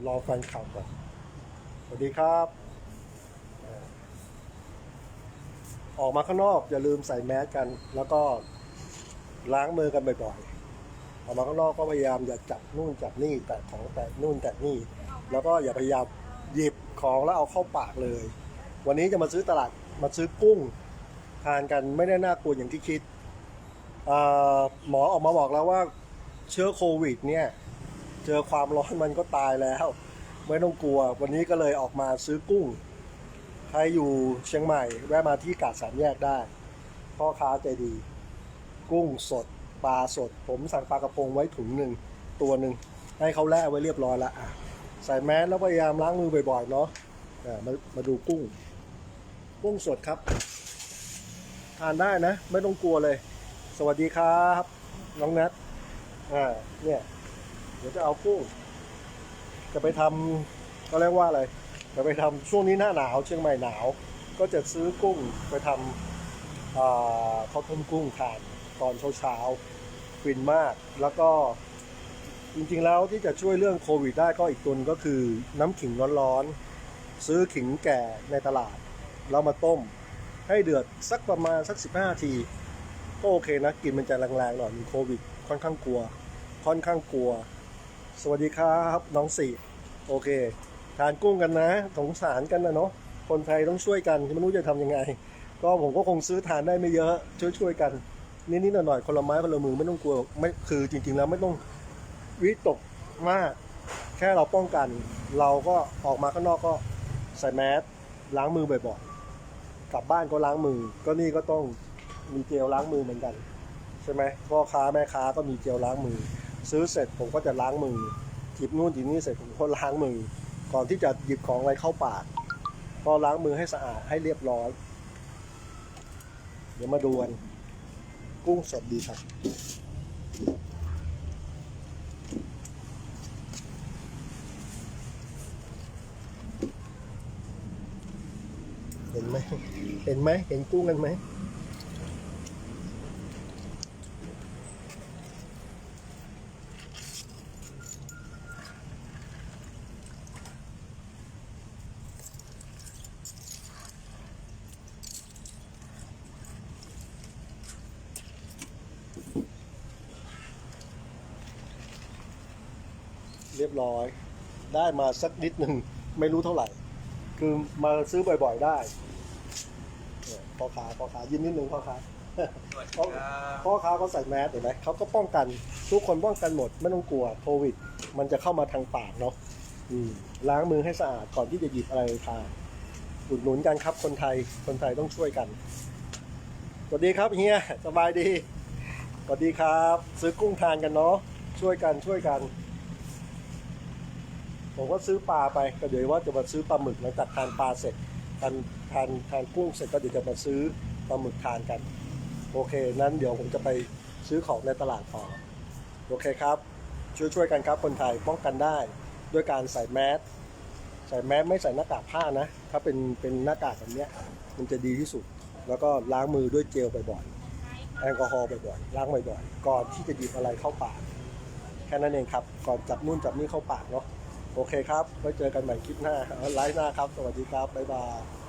ยวรอแฟนคลับก่อนสวัสดีครับ ออกมาข้างนอกอย่าลืมใส่แมสกัน แล้วก็ล้างมือกันบ่อยๆ ออกมาข้างนอกก็พยายามอย่าจับนู่นจับนี่แตะของแตะนู่นแตะนี่ แล้วก็อย่าพยายามหยิบของแล้วเอาเข้าปากเลย วันนี้จะมาซื้อตลาดมาซื้อกุ้งทานกันไม่ได้น่ากลัวอย่างที่คิดหมอออกมาบอกแล้วว่าเชื้อโควิดเนี่ย เจอความร้อนมันก็ตายแล้ว ไม่ต้องกลัว วันนี้ก็เลยออกมาซื้อกุ้ง ใครอยู่เชียงใหม่ แวะมาที่กาดสามแยกได้ พ่อค้าใจดี กุ้งสดปลาสด ผมสั่งปลากระพงไว้ถุงหนึ่งตัวหนึ่งให้เขาแล่ไว้เรียบร้อยละใส่แมสแล้วพยายามล้างมือบ่อยๆเนาะะมามาดูกุ้ง กุ้งสดครับ ทานได้นะ ไม่ต้องกลัวเลย สวัสดีครับ น้องนัทอ่าเนี่ย เดี๋ยวจะเอากุ้ง จะไปทำก็เรียกว่าอะไรจะไปทำช่วงนี้หน้าหนาวเชียงใหม่หนาว ก็จะซื้อกุ้งไปทำข้าวต้มกุ้งทานตอนเช้าๆฟินมาก แล้วก็จริงๆแล้วที่จะช่วยเรื่องโควิดได้ก็อีกตัวนึงก็คือน้ำขิงร้อนๆ ซื้อขิงแก่ในตลาด แล้วมาต้ม ให้เดือดสักประมาณสัก 15นาที ก็โอเคนะกลินมันจะแรงๆหน่อยมีโควิด ค่อนข้างกลัว ค่อนข้างกลัว สวัสดีครับน้องสี่โอเค ทานกุ้งกันนะสงสารกันนะเนาะคนไทยต้องช่วยกันไม่รู้จะทำยังไง ก็ผมก็คงซื้อทานได้ไม่เยอะช่วยๆกันนิดๆหน่อยๆคนละไม้คนละมือไม่ต้องกลัวไม่คือจริง ๆ แล้วไม่ต้องวิตกมาก แค่เราป้องกัน เราก็ออกมาข้างนอกก็ใส่แมสล้างมือบ่อยๆกลับบ้านก็ล้างมือ ก็นี่ก็ต้องมีเจลล้างมือเหมือนกัน ใช่ไหมพ่อค้าแม่ค้าก็มีเจลล้างมือ ซื้อเสร็จผมก็จะล้างมือหยิบนู่นหยิบนี่เสร็จผมก็ล้างมือ ก่อนที่จะหยิบของอะไรเข้าปากก็ล้างมือให้สะอาดให้เรียบร้อย เดี๋ยวมาดูกันกุ้งสดดีครับเห็นไหมเห็นไหมเห็นกุ้งกันไหม เรียบร้อย ได้มาสักนิดหนึ่งไม่รู้เท่าไหร่ คือมาซื้อบ่อยๆได้เนี่ยพ่อค้าพ่อค้ายิ้มนิดนึงพ่อค้าสวัสดีครับพ่อค้าเขาใส่แมสเห็นไหมเขาก็ป้องกัน ทุกคนป้องกันหมดไม่ต้องกลัวโควิด มันจะเข้ามาทางปากเนาะอืมล้างมือให้สะอาดก่อนที่จะหยิบอะไรทานอุดหนุนกันครับคนไทยคนไทยต้องช่วยกันสวัสดีครับเฮียสบายดีสวัสดีครับ ซื้อกุ้งทานกันเนาะช่วยกันช่วยกัน ผมก็ซื้อปลาไปก็เดี๋ยวว่าจะมาซื้อปลาหมึกหลังจากทานปลาเสร็จทานทานทานกุ้งเสร็จก็เดี๋ยวจะมาซื้อปลาหมึกทานกัน โอเค นั้นเดี๋ยวผมจะไปซื้อของในตลาดต่อโอเคครับ ช่วยช่วยๆกันครับคนไทยป้องกันได้ด้วยการใส่แมสใส่แมสไม่ใส่หน้ากากผ้านะ ถ้าเป็นเป็นหน้ากากแบบนี้มันจะดีที่สุด แล้วก็ล้างมือด้วยเจลบ่อยๆแอลกอฮอล์บ่อยๆล้างบ่อยๆก่อนที่จะหยิบอะไรเข้าปากแค่นั้นเองครับ ก่อนจับนู่นจับนี่เข้าปากเนาะ โอเคครับไว้เจอกันใหม่คลิปหน้าไลฟ์หน้าครับ สวัสดีครับ บ๊ายบาย